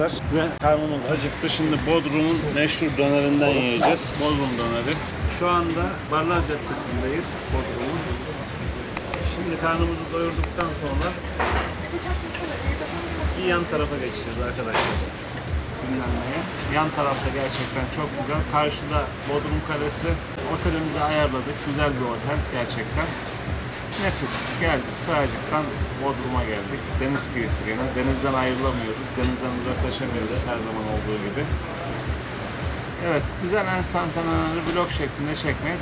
arkadaşlar. Ve karnımız acıktı. Şimdi Bodrum'un meşhur dönerinden yiyeceğiz. Bodrum döneri. Şu anda Barlar Caddesi'ndeyiz Bodrum'un. Şimdi karnımızı doyurduktan sonra bir yan tarafa geçeceğiz arkadaşlar. Dinlenmeye. Yan tarafta gerçekten çok güzel. Karşıda Bodrum Kalesi. Otelimizi ayarladık. Güzel bir otel gerçekten. Nefis. Geldik Sığacık'tan Bodrum'a geldik. Deniz kıyısı gene. Denizden ayrılamıyoruz. Denizden uzaklaşamıyoruz her zaman olduğu gibi. Evet, güzel enstantaneleri vlog şeklinde çekmeye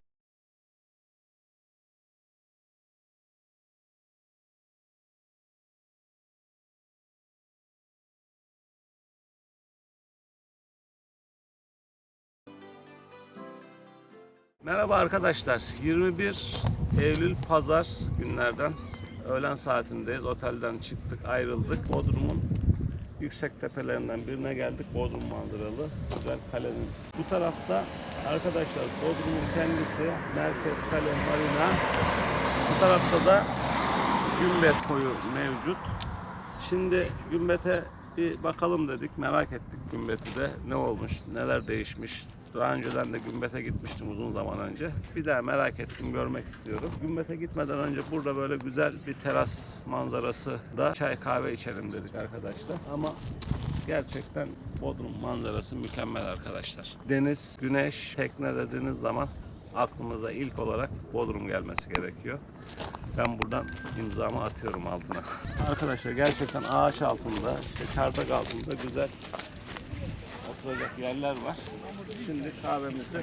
Merhaba arkadaşlar. 21 Eylül Pazar günlerden öğlen saatindeyiz. Otelden çıktık, ayrıldık. Bodrum'un yüksek tepelerinden birine geldik. Bodrum manzaralı. Güzel kalenin. Bu tarafta arkadaşlar Bodrum'un kendisi, merkez kale, marina. Bu tarafta da Gümbet koyu mevcut. Şimdi Gümbet'e bir bakalım dedik. Merak ettik Gümbet'i de. Ne olmuş, neler değişmiş. Daha önceden de Gümbet'e gitmiştim uzun zaman önce. Bir daha merak ettim, görmek istiyorum. Gümbet'e gitmeden önce burada böyle güzel bir teras manzarası da çay kahve içelim dedik arkadaşlar. Ama gerçekten Bodrum manzarası mükemmel arkadaşlar. Deniz, güneş, tekne dediğiniz zaman aklınıza ilk olarak Bodrum gelmesi gerekiyor. Ben buradan imzamı atıyorum altına. Arkadaşlar gerçekten ağaç altında, işte çardak altında güzel oturacak yerler var. Şimdi kahvemizi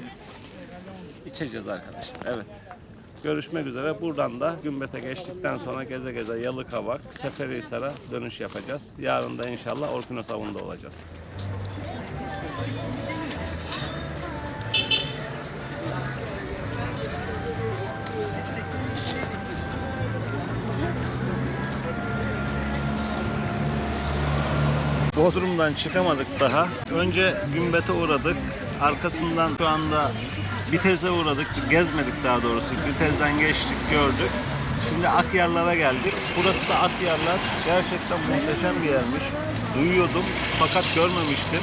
içeceğiz arkadaşlar. Evet. Görüşmek üzere. Buradan da Gümbet'e geçtikten sonra geze geze Yalıkavak, Seferihisar'a dönüş yapacağız. Yarın da inşallah Orkinos Avı'nda olacağız. Bodrum'dan çıkamadık daha. Önce Gümbet'e uğradık. Arkasından şu anda Bitez'e uğradık. Gezmedik daha doğrusu. Bitez'den geçtik, gördük. Şimdi Akyarlar'a geldik. Burası da Akyarlar. Gerçekten muhteşem bir yermiş. Duyuyordum fakat görmemiştim.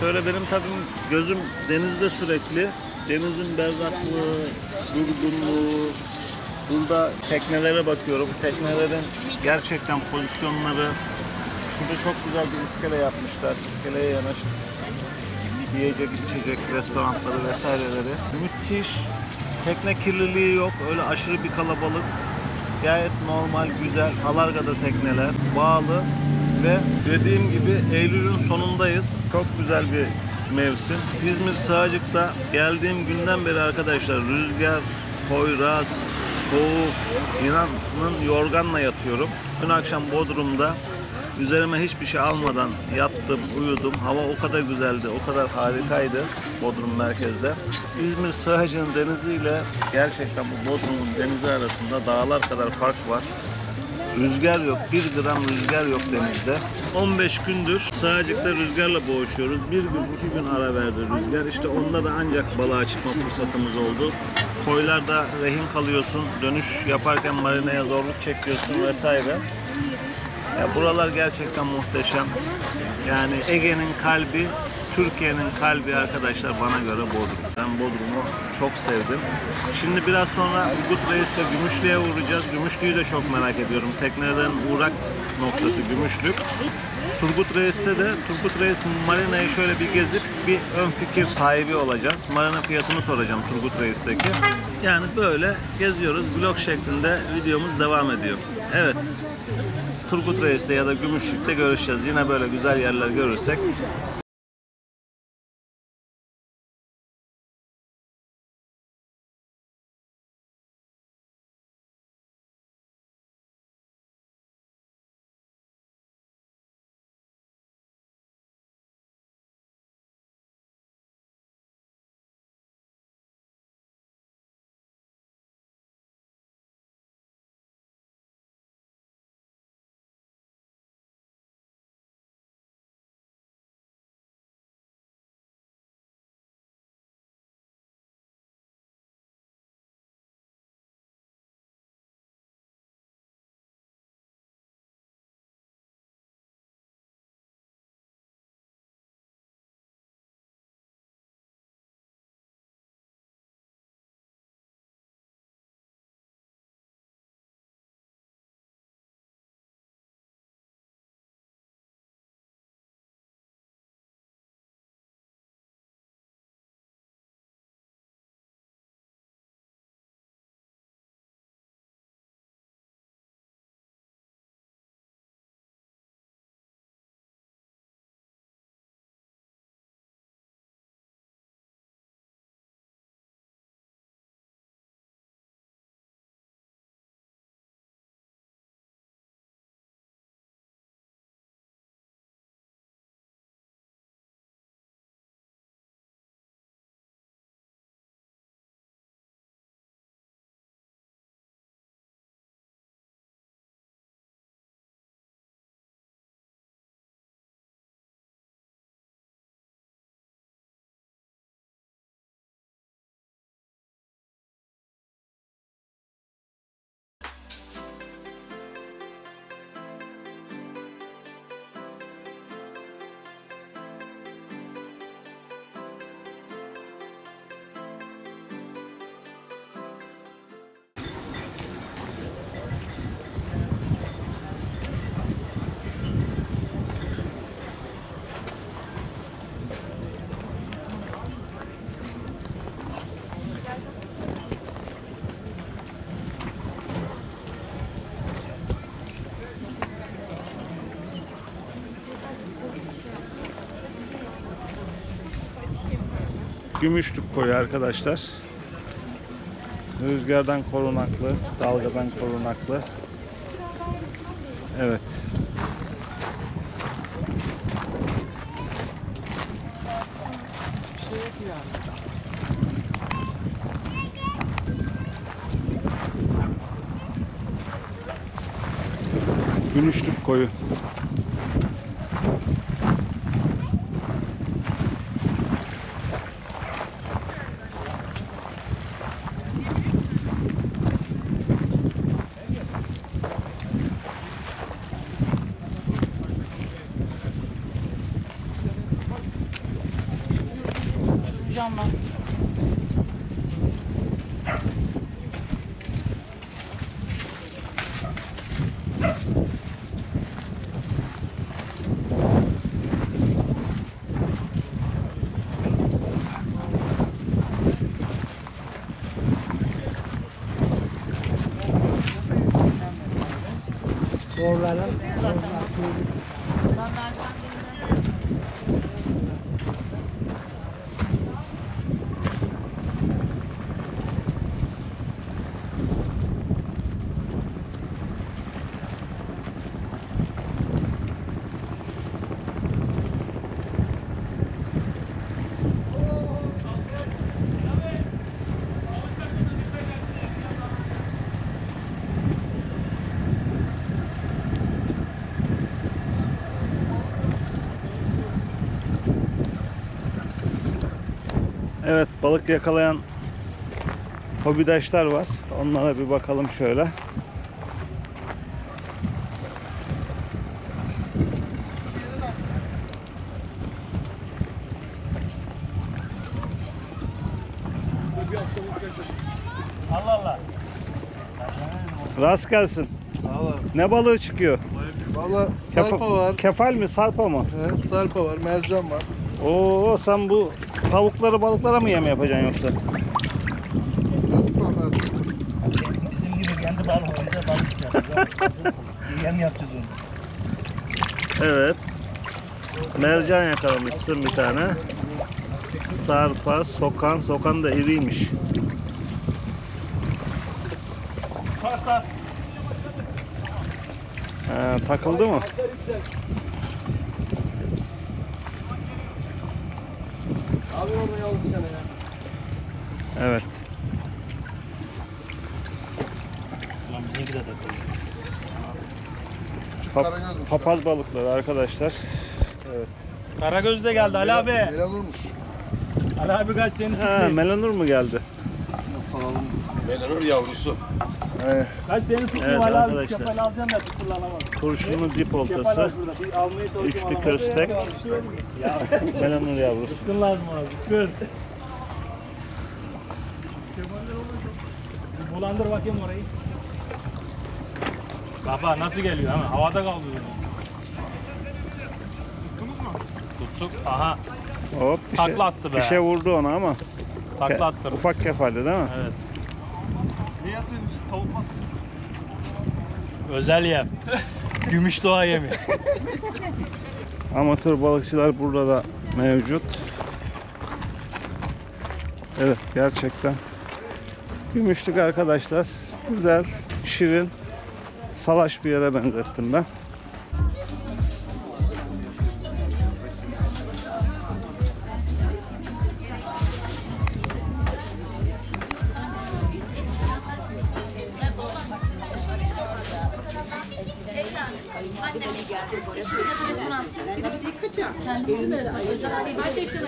Şöyle benim tabii gözüm denizde sürekli. Denizin berraklığı, durgunluğu, Burada teknelere bakıyorum. Teknelerin gerçekten pozisyonları, Şurada çok güzel bir iskele yapmışlar. İskeleye yanaşıp yiyecek, içecek, restoranları vesaireleri. Müthiş. Tekne kirliliği yok. Öyle aşırı bir kalabalık. Gayet normal, güzel. Alargada tekneler. Bağlı. Ve dediğim gibi Eylül'ün sonundayız. Çok güzel bir mevsim. İzmir Sığacık'ta geldiğim günden beri arkadaşlar rüzgar, poyraz, soğuk, inanın yorganla yatıyorum. Dün akşam Bodrum'da Üzerime hiçbir şey almadan yattım, uyudum. Hava o kadar güzeldi, o kadar harikaydı Bodrum merkezde. İzmir Sığacık'ın deniziyle gerçekten bu Bodrum'un denizi arasında dağlar kadar fark var. Rüzgar yok, bir gram rüzgar yok denizde. 15 gündür Sığacık'ta rüzgarla boğuşuyoruz. Bir gün, iki gün ara verdi rüzgar. İşte onda da ancak balığa çıkma fırsatımız oldu. Koylarda rehin kalıyorsun, dönüş yaparken marineye zorluk çekiyorsun vesaire. Ya buralar gerçekten muhteşem. Yani Ege'nin kalbi, Türkiye'nin kalbi arkadaşlar bana göre Bodrum. Ben Bodrum'u çok sevdim. Şimdi biraz sonra Turgut Reis'le Gümüşlü'ye uğrayacağız. Gümüşlü'yü de çok merak ediyorum. Teknelerin uğrak noktası Gümüşlük. Turgut Reis'te de Turgut Reis Marina'yı şöyle bir gezip bir ön fikir sahibi olacağız. Marina fiyatını soracağım Turgut Reis'teki. Yani böyle geziyoruz. Vlog şeklinde videomuz devam ediyor. Evet. Turgut Reis'te ya da Gümüşlük'te görüşeceğiz. Yine böyle güzel yerler görürsek Gümüşlük koyu arkadaşlar. Rüzgardan korunaklı, dalgadan korunaklı. Evet. Gümüşlük koyu. Balık yakalayan hobidaşlar var. Onlara bir bakalım şöyle. Allah Allah. Rast gelsin. Sağ. Ne balığı çıkıyor? Valla Kefa- sarpa var, Kefal mi sarpa mı? he, sarpa var, mercan var. Oo sen bu tavukları balıklara mı yem yapacaksın yoksa? Bizim gibi kendi balığımızda balık. Yem yapacağız onu. Evet. Mercan yakalamışsın bir tane. Sarpa, sokan. Sokan da iriymiş. Ha, takıldı mı? Abi oraya alışsana ya. Evet. Lan bizimki de takıldı. Pap- Karagözmüş papaz balıkları arkadaşlar. Evet. Karagöz de geldi Ali abi. Melanurmuş. Ali abi kaç seni Ha. Melanur mu geldi? Nasıl alalım biz? Melanur yavrusu. He. Kaç seni tuttu Evet Ali abi. arkadaşlar. Kefal alacağım da kullanamadım. Kurşunlu dip oltası. Üçlü köstek. Ya Melanur yavrusu. tutkun lazım ona. Tutkun. Bir Bulandır bakayım orayı. Baba nasıl geliyor ama havada kalıyor. Tuttuk. Aha Hop bir şey, Takla attı be. bir şey vurdu ona ama. takla Ke- attım. Ufak kefaldi değil mi? Evet. Ne yapıyorsunuz? Tavuk mu? Özel yem. Gümüş doğa yemi. Amatör balıkçılar burada da mevcut. Evet gerçekten. Gümüşlük arkadaşlar. Güzel, şirin, salaş bir yere benzettim ben. Kaç yaşına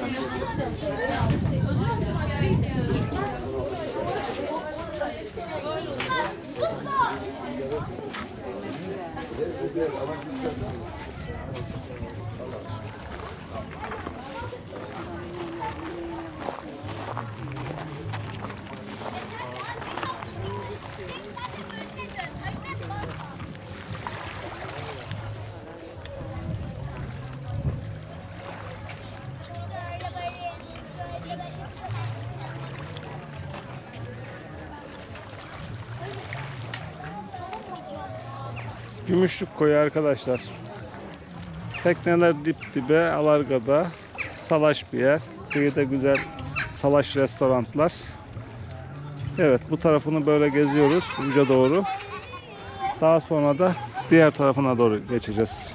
Gümüşlük koyu arkadaşlar. Tekneler dip dibe, alargada. Salaş bir yer. Kıyıda güzel salaş restoranlar. Evet bu tarafını böyle geziyoruz uca doğru. Daha sonra da diğer tarafına doğru geçeceğiz.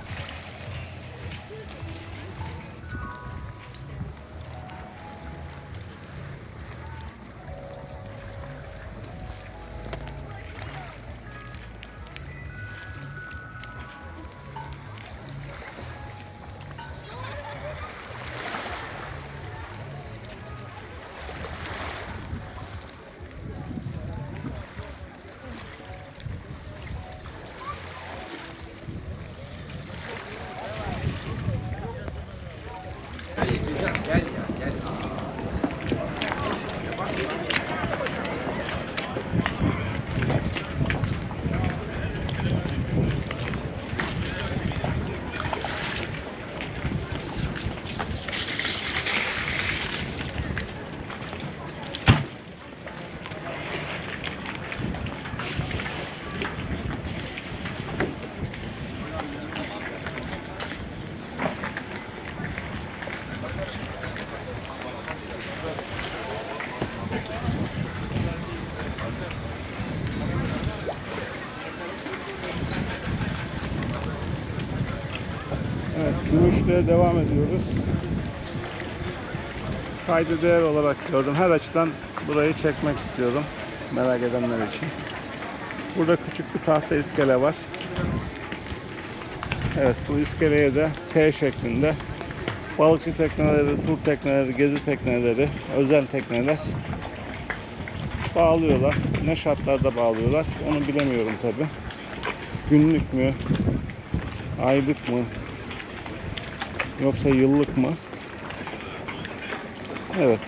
Evet, Gümüşlü'ye devam ediyoruz. Kaydı değer olarak gördüm. Her açıdan burayı çekmek istiyorum. Merak edenler için. Burada küçük bir tahta iskele var. Evet, bu iskeleye de T şeklinde balıkçı tekneleri, tur tekneleri, gezi tekneleri, özel tekneler bağlıyorlar. Ne şartlarda bağlıyorlar onu bilemiyorum tabi. Günlük mü, aylık mı, Yoksa yıllık mı? Evet.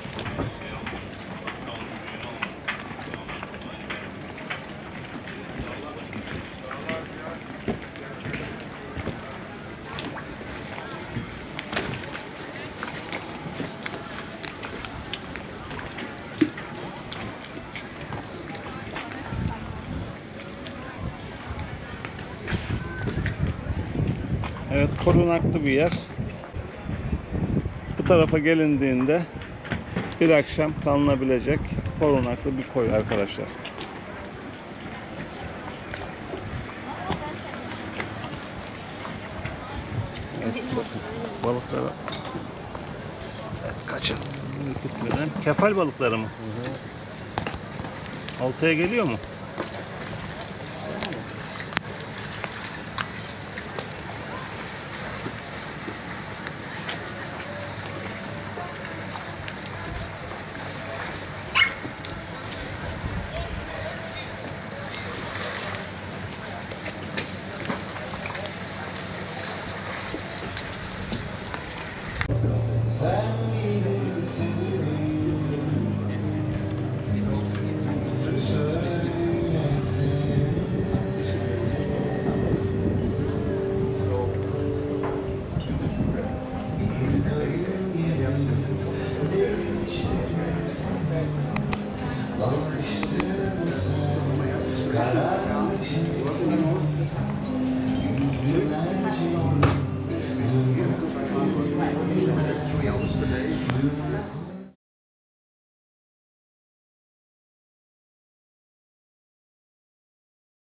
Evet, korunaklı bir yer. Tarafa gelindiğinde bir akşam kalınabilecek korunaklı bir koy arkadaşlar. Evet, bakın balıklara evet, kaçın gitmeden kefal balıkları mı? Oltaya geliyor mu?